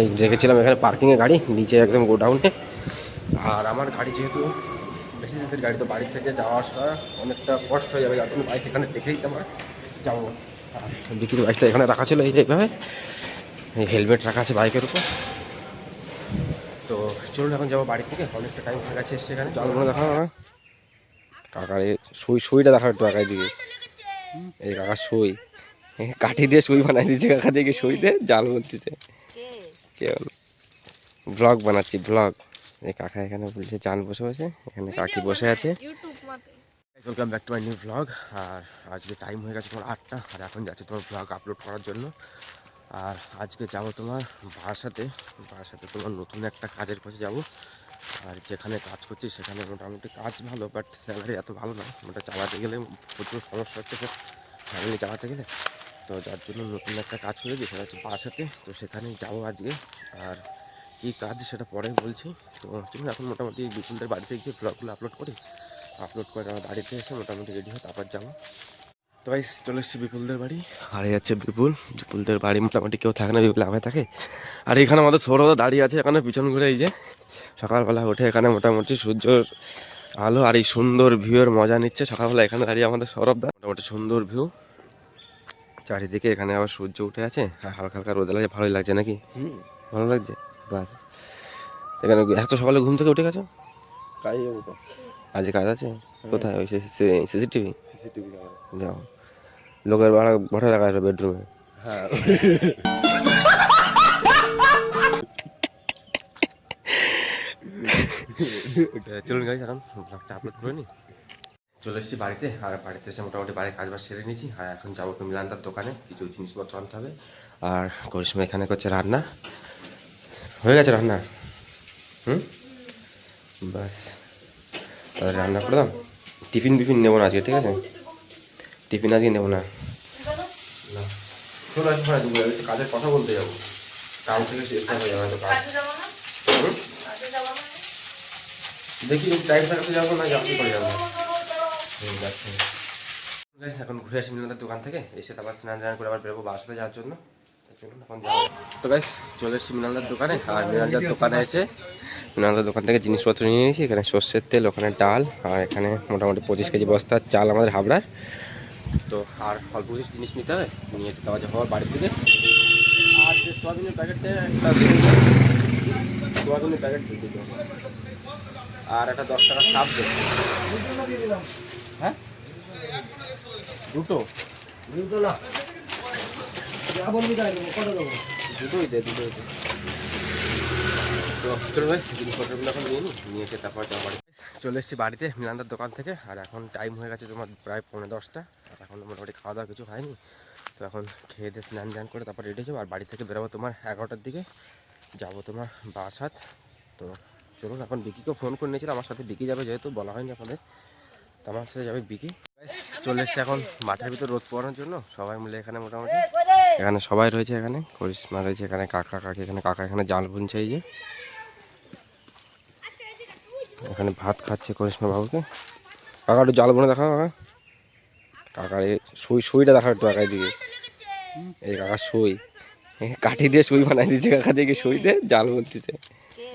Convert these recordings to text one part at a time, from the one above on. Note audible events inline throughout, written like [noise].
এই রেখেছিলাম এখানে পার্কিংয়ে গাড়ি নিচে একদম গোডাউনে আর আমার গাড়ি যেহেতু বেশি দিনের গাড়ি তো বাড়ি থেকে যাওয়া আসা অনেকটা কষ্ট হয়ে যাবে যার জন্য বাইক এখানে রেখেই আমার যাব। আর বিক্রির বাইকটা এখানে রাখা ছিল এইভাবে। এই হেলমেট রাখা আছে বাইকের উপর। তো চলুন এখন যাব বাড়ি থেকে অনেকটা টাইম হয়ে গেছে এসে এখানে। জলগুলো দেখা হবে কাকার সুই সুইটা দেখা একটু আঁকাই দিকে এই কাকার সুই কাঠি দিয়ে সুই বানাই দিচ্ছে কাকা দিকে সুই দিয়ে জাল বলতেছে কেউ ব্লগ বানাচ্ছি ব্লগ এই কাকা এখানে বলছে চান বসে বসে। এখানে কাকি বসে আছে। ইউটিউব মতে। Welcome back to my new blog আর আজকে টাইম হয়ে গেছে তোমার আটটা আর এখন যাচ্ছি তোমার ব্লগ আপলোড করার জন্য। আর আজকে যাব তোমার বাসাতে বাসাতে তোমার নতুন একটা কাজের কাছে যাব। আর যেখানে কাজ করছি সেখানে মোটামুটি কাজ ভালো বাট স্যালারি এত ভালো না। ওটা চালাতে গেলে প্রচুর সমস্যা হচ্ছে। ফ্যামিলি চালাতে গেলে তো যার জন্য নতুন একটা কাজ করেছি সেটা হচ্ছে বাসাতে। তো সেখানেই যাব আজকে। আর কী কাজ সেটা পরে বলছি। তো চলুন, এখন মোটামুটি বিপুলদের বাড়িতে গিয়ে ব্লগগুলো আপলোড করি। আপলোড করে আমার বাড়িতে এসে মোটামুটি রেডি হয় তারপর যাব। তো ভাই চলে এসেছি বিপুলদের বাড়ি। আর যাচ্ছে বিপুল। বিপুলদের বাড়ি মোটামুটি কেউ থাকে না, বিপুল আগে থাকে। আর এখানে আমাদের সৌরভ দাঁড়িয়ে আছে এখানে, পিছন ঘুরে এই যে। সকালবেলা উঠে এখানে মোটামুটি সূর্যর আলো আর এই সুন্দর ভিউয়ের মজা নিচ্ছে। সকালবেলা এখানে দাঁড়িয়ে আমাদের সৌরভ দা। মোটামুটি সুন্দর ভিউ চারিদিকে এখানে আবার সূর্য উঠে আছে আর হালকা হালকা রোদ লাগছে ভালোই লাগছে নাকি? ভালো লাগছে? বাস। এখানে এত সকালে ঘুম থেকে উঠে গেছো? কাজে যাব তো। আজ কাজ আছে? কোথায়? ওই সিসিটিভি? সিসিটিভি যাও। লোকের ভাড়া ভরে রাখা আছে বেডরুমে। হ্যাঁ। [laughs] চলুন গাইজ এখন ব্লগটা আপলোড করে নি। চলে এসেছি বাড়িতে আর বাড়িতে এসে মোটামুটি বাড়ির কাজ বাজ সেরে নিয়েছি। আর এখন যাব একটু মিলানদার দোকানে কিছু জিনিসপত্র আনতে হবে। আর করিসমা এখানে করছে রান্না। হয়ে গেছে রান্না? হুম? বাস তাহলে রান্না করে দাম টিফিন বিফিন নেব না আজকে ঠিক আছে? টিফিন আজকে নেব না। কাজের কথা বলতে যাব। কাল থেকে হয়ে যাবে তো কাজ। দেখি টাইম থাকতে যাব না যাচ্ছি করে যাব? এখন ঘুরে আসি মিলনের দোকান থেকে। এসে তারপর স্নান টান করে আবার বেরোবো বাসাতে যাওয়ার জন্য। তো গাইস চলে এসেছি মিনালদার দোকানে। আর মিনালদার দোকানে এসে মিনালদার দোকান থেকে জিনিসপত্র নিয়ে নিয়েছি। এখানে সর্ষের তেল, ওখানে ডাল, আর এখানে মোটামুটি পঁচিশ কেজি বস্তার চাল আমাদের হাবড়ার। তো আর অল্প কিছু জিনিস নিতে হবে। নিয়ে দেওয়া যাব আবার বাড়ির থেকে আর সোয়াবিনের প্যাকেটটা সোয়াবিনের প্যাকেট দিয়ে দিতে হবে। আর একটা দশ টাকার সাপ দেবে হ্যাঁ? দুটো? দুটোই দে দুটোই দে। এখন নিয়ে নিই নিয়ে এসে তারপর চলে এসেছি বাড়িতে, মিলানদার দোকান থেকে। আর এখন টাইম হয়ে গেছে তোমার প্রায় পৌনে দশটা। আর এখন মোটামুটি খাওয়া দাওয়া কিছু হয়নি। তো এখন খেয়ে দিয়ে স্নান টান করে তারপর রেডি যাব। আর বাড়ি থেকে বেরোবো তোমার এগারোটার দিকে। যাব তোমার বাসাত তো চলুন এখন বিকিকে ফোন করে নিয়েছিল আমার সাথে বিকি যাবে যেহেতু বলা হয়নি আপনাদের। তো আমার সাথে যাবে বিকি। চলে এসছে এখন মাঠের ভিতর রোদ পোয়ানোর জন্য সবাই মিলে এখানে মোটামুটি। এখানে সবাই রয়েছে এখানে করিশ্মা রয়েছে এখানে কাকা কাকি এখানে কাকা এখানে জাল বুনছে এই যে। এখানে ভাত খাচ্ছে করিশ্মা বাবুকে। কাকা একটু জাল বুনে দেখা কাকা। কাকার এই সুই সুইটা দেখা একটু কাকার দিকে। এই কাকার সুই। কাঠি দিয়ে সুই বানাই দিচ্ছে কাকা দিকে সুই দিয়ে জাল বুনতেছে। কে?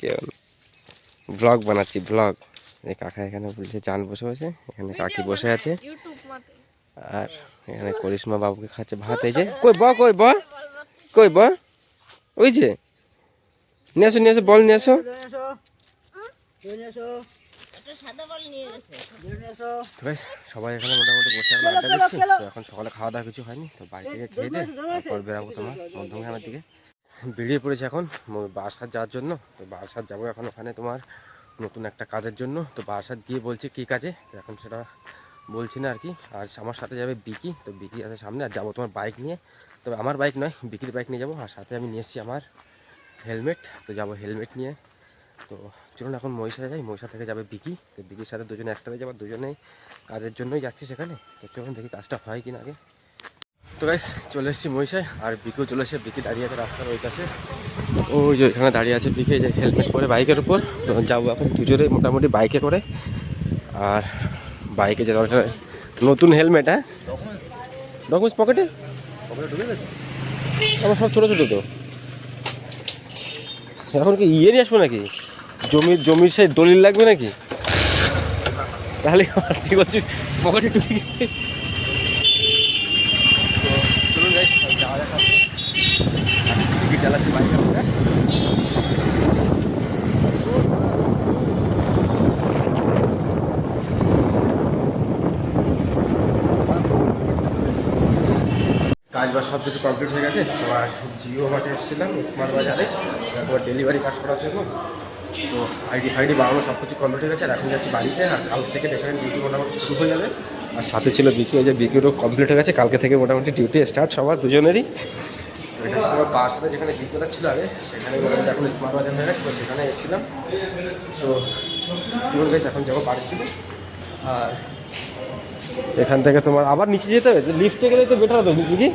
কেবল ব্লগ বানাচ্ছি ব্লগ এই কাকা এখানে বলছে চান বসে বসে এখানে কাকি বসে আছে। আর এখানে করিশ্মা বাবুকে খাচ্ছে ভাত এই যে। কই ব কই ব কই ব ওই যে নিয়ে আসো নিয়ে আসো বল নিয়ে আসো। বেশ সবাই এখানে মোটামুটি বসে এখন আড্ডা দিচ্ছি। তো এখন সকালে খাওয়া দাওয়া কিছু হয়নি তো বাড়ি থেকে খেয়ে দিয়ে তারপর বেরাবো তোমার মধ্যমগ্রামের দিকে। বেরিয়ে পড়েছে এখন। বারাসাত যাওয়ার জন্য। তো বারাসাত যাব এখন ওখানে তোমার নতুন একটা কাজের জন্য। তো বারাসাত গিয়ে বলছি কী কাজে? এখন সেটা বলছি না আর কি আর আমার সাথে যাবে বিকি। তো বিকি আছে সামনে। আর যাব তোমার বাইক নিয়ে। তবে আমার বাইক নয়, বিকির বাইক নিয়ে যাব। আর সাথে আমি নিয়ে এসেছি আমার হেলমেট তো যাব হেলমেট নিয়ে। তো চলুন এখন মহিষা যাই। মহিষা থেকে যাবে বিকি। তো বিকির সাথে দুজনে একসাথে যাব। দুজনেই কাজের জন্যই যাচ্ছি সেখানে। তো চলুন দেখি কাজটা হয় কি না আগে। তো গাইস চলে এসেছি মহিষায়, আর বিকিও চলে এসে বিকি দাঁড়িয়ে আছে রাস্তার ওই পাশে। ওই যে এখানে দাঁড়িয়ে আছে বিকে যে হেলমেট পরে বাইকের উপর। যাব এখন দুজনে মোটামুটি বাইকে করে। আর বাইকে যে দরকার নতুন হেলমেট হ্যাঁ? ডকুমেন্টস পকেটে আমার সব ছোটো ছোটো তো। এখন কি ইয়ে নিয়ে আসব নাকি? জমির জমির সেই দলিল লাগবে নাকি? তাহলে তুই বলছিস? পকেটে টুকে গেছে চলুন guys, যাওয়া যাক আজকে। কি চালাচ্ছি বাইক আমরা কাজ বাজ সব কিছু কমপ্লিট হয়ে গেছে তোমার জিও মার্টে এসেছিলাম স্মার্ট বাজারে তোমার ডেলিভারি কাজ করার জন্য। তো আইডি ফাইডি বানানো সব কিছু কমপ্লিট হয়ে গেছে, আর এখন যাচ্ছি বাড়িতে, আর কাল থেকে ডেফারেন্ট ডিউটি মোটামুটি শুরু হয়ে যাবে। আর সাথে ছিল বিকি যে বিকিরও কমপ্লিট হয়ে গেছে, কালকে থেকে মোটামুটি ডিউটি স্টার্ট সবার দুজনেরই। এটা সময় যেখানে বিক্রেতা ছিল আগে সেখানে এখন স্মার্ট বাজার হয়ে গেছে তো সেখানে এসেছিলাম। তো চলুন গেছে এখন যাব বাড়ির দিকে আর এখান থেকে তোমার আবার নিচে যেতে হবে? লিফটে গেলে তো বেটার হতো বুঝি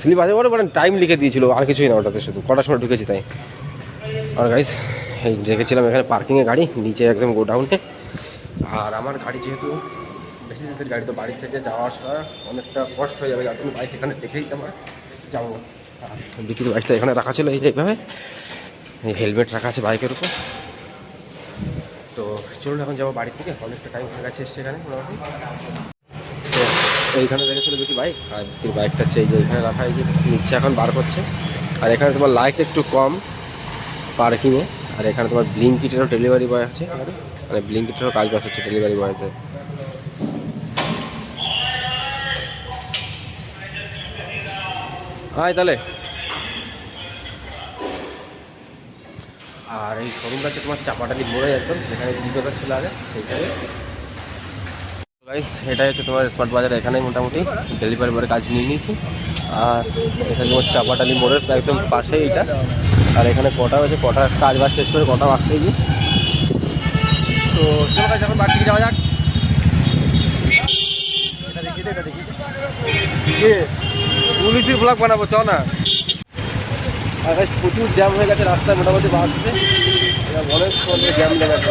স্লিপ আছে বলে মানে টাইম লিখে দিয়েছিল আর কিছুই না ওটাতে শুধু। কটার সময় ঢুকেছি তাই। আর গাইস এই রেখেছিলাম এখানে পার্কিংয়ে গাড়ি নিচে একদম গোডাউনে আর আমার গাড়ি যেহেতু বেশি দিনের গাড়ি তো বাড়ি থেকে যাওয়া আসা অনেকটা কষ্ট হয়ে যাবে যার জন্য বাইক এখানে দেখেই আমার যাব। আর বিক্রির বাইকটা এখানে রাখা ছিল এই যে এইভাবে। হেলমেট রাখা আছে বাইকের উপর। তো চলুন এখন যাব বাড়ি থেকে অনেকটা টাইম হয়ে গেছে সেখানে এইখানে রেখেছিল বিকি বাইক আর বিকির বাইকটা হচ্ছে এই যে এখানে রাখা এই যে নিচ্ছে এখন বার করছে। আর এখানে তোমার লাইট একটু কম পার্কিংয়ে আর এখানে তোমার ব্লিঙ্কিটেরও ডেলিভারি বয় আছে। মানে ব্লিঙ্কিটেরও কাজ বাজ হচ্ছে ডেলিভারি বয়তে আয় তাহলে। আর এই শোরুমটা হচ্ছে তোমার চাপাটালি মোড়ে একদম, যেখানে বিক্রেতা ছিল আগে, সেইখানে। গাইস এটাই হচ্ছে তোমার স্মার্ট বাজার এখানে মোটামুটি ডেলিভারি বয়ের কাজ নিয়ে নিয়েছি। আর এখানে তোমার চাপাটালি মোড়ের একদম পাশেই এটা। আর এখানে কটা হয়েছে কটা কাজ বাজ শেষ করে কটা আসছে গিয়ে তো যাওয়া যাক। পুলিশের ব্লগ বানাবো চ না। প্রচুর জ্যাম হয়ে গেছে, রাস্তায় মোটামুটি বাসতে অনেক জ্যাম লেগে আছে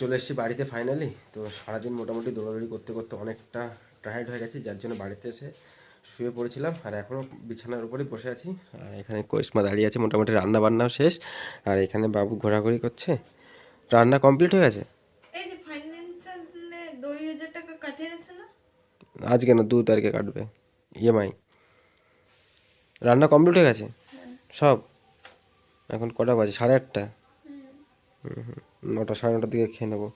চলে এসেছি বাড়িতে ফাইনালি তো সারাদিন মোটামুটি দৌড়াদৌড়ি করতে করতে অনেকটা টায়ার্ড হয়ে গেছি, যার জন্য বাড়িতে এসে শুয়ে পড়েছিলাম। আর এখনও বিছানার উপরেই বসে আছি। আর এখানে করিশ্মা দাঁড়িয়ে আছে, মোটামুটি রান্না বান্নাও শেষ। আর এখানে বাবু ঘোরাঘুরি করছে। রান্না কমপ্লিট হয়ে গেছে এই যে ফাইন্যান্সারে দুই হাজার টাকা কাটিয়ে নিয়েছে না আজকে না দু তারিখে কাটবে ইএমআই রান্না কমপ্লিট হয়ে গেছে? সব? এখন কটা বাজে? সাড়ে আটটা? হুম হুম নটা সাড়ে নটার দিকে খেয়ে নেব।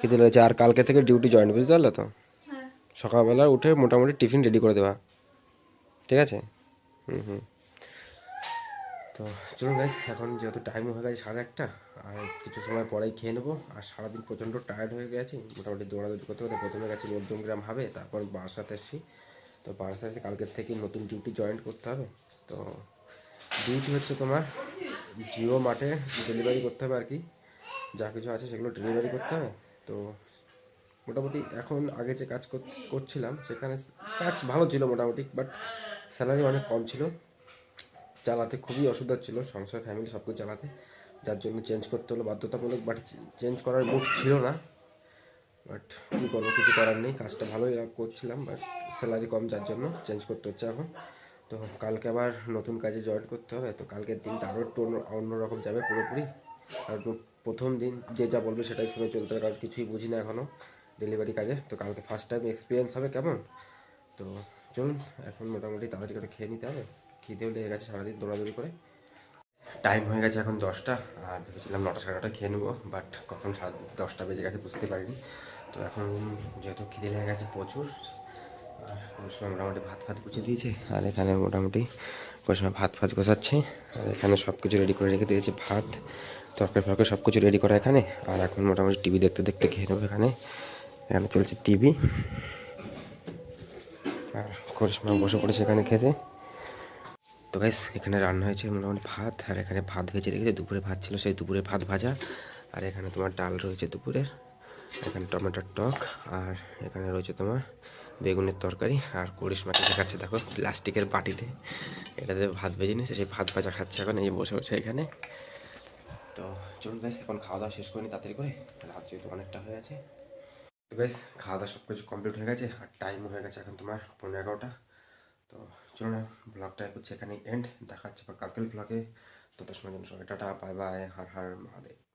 খেতে লেগেছে। আর কালকে থেকে ডিউটি জয়েন বুঝতে পারলে তো? হ্যাঁ। সকালবেলা উঠে মোটামুটি টিফিন রেডি করে দেওয়া ঠিক আছে? হুম হুম। তো চলুন গাইজ এখন যেহেতু টাইম হয়ে গেছে সাড়ে একটা, আর কিছু সময় পরেই খেয়ে নেব। আর সারাদিন প্রচণ্ড টায়ার্ড হয়ে গেছি, মোটামুটি দৌড়াদৌড়ি করতে করতে প্রথমে গেছি মধ্যমগ্রাম হবে তারপর বারাসাতে এসেছি। তো বারাসাতে এসে কালকের থেকে নতুন ডিউটি জয়েন করতে হবে। তো ডিউটি হচ্ছে তোমার জিও মাঠে ডেলিভারি করতে হবে আর কি। যা কিছু আছে সেগুলো ডেলিভারি করতে হবে। তো মোটামুটি এখন আগে যে কাজ কর- করছিলাম, সেখানে কাজ ভালো ছিল মোটামুটি বাট স্যালারি অনেক কম ছিল। চালাতে খুবই অসুবিধা ছিল, সংসার ফ্যামিলি সব কিছু চালাতে। যার জন্য চেঞ্জ করতে হলো বাধ্যতামূলক বাট চেঞ্জ করার মুড ছিল না। বাট কী করব, কিছু করার নেই, কাজটা ভালোই করছিলাম বাট স্যালারি কম, যার জন্য চেঞ্জ করতে হচ্ছে এখন। তো কালকে আবার নতুন কাজে জয়েন করতে হবে, তো কালকের দিনটা আরও একটু অন্য, অন্যরকম যাবে পুরোপুরি। আর প্রথম দিন যে যা বলবে সেটাই শুনে চলতে হবে, কারণ কিছুই বুঝি না এখনও ডেলিভারি কাজে। তো কালকে ফার্স্ট টাইম এক্সপিরিয়েন্স হবে কেমন? তো চলুন, এখন মোটামুটি তাড়াতাড়ি করে খেয়ে নিতে হবে। খিদেও লেগে গেছে সারাদিন দৌড়াদৌড়ি করে। টাইম হয়ে গেছে এখন দশটা, আর ভেবেছিলাম নটা সাড়ে নটা খেয়ে নেব বাট কখন সাড়ে দশটা বেজে গেছে বুঝতে পারিনি। তো এখন যেহেতু খিদে লেগে গেছে প্রচুর সময় মোটামুটি ভাত ফাত গুছিয়ে দিয়েছে, আর এখানে মোটামুটি সময় ভাত ফাত গোছাচ্ছে, আর এখানে সব কিছু রেডি করে রেখে দিয়েছে ভাত, তরকারি ফরকারি সব কিছু রেডি করা এখানে, আর এখন মোটামুটি টিভি দেখতে দেখতে খেয়ে নেব এখানে এখানে চলছে টিভি আর করিশ্মা বসে পড়েছে এখানে খেতে। তো গাইস এখানে রান্না হয়েছে মোটামুটি ভাত, আর এখানে ভাত ভেজে রেখেছে, দুপুরে ভাত ছিল সেই দুপুরে ভাত ভাজা, আর এখানে তোমার ডাল রয়েছে দুপুরের, এখানে টমেটোর টক, আর এখানে রয়েছে তোমার বেগুনের তরকারি, আর করিশ্মাকে দেখাচ্ছে, দেখো প্লাস্টিকের বাটিতে, এটাতে ভাত ভেজে নিয়েছে, সেই ভাত ভাজা খাচ্ছে এখন, এই বসে বসে এখানে। তো চলুন গাইস এখন খাওয়া দাওয়া শেষ করিনি তাড়াতাড়ি করে, রাত যেহেতু অনেকটা হয়ে আছে। তো বেশ, খাওয়া দাওয়া সব কিছু কমপ্লিট হয়ে গেছে, আর টাইম হয়ে গেছে এখন তোমার পনেরো এগারোটা। তো না ব্লগটা হচ্ছে এখানে এন্ড দেখাচ্ছে আবার কালকের ব্লগে তত সময় জন্য সবাই tata bye bye Har Har, Mahadev.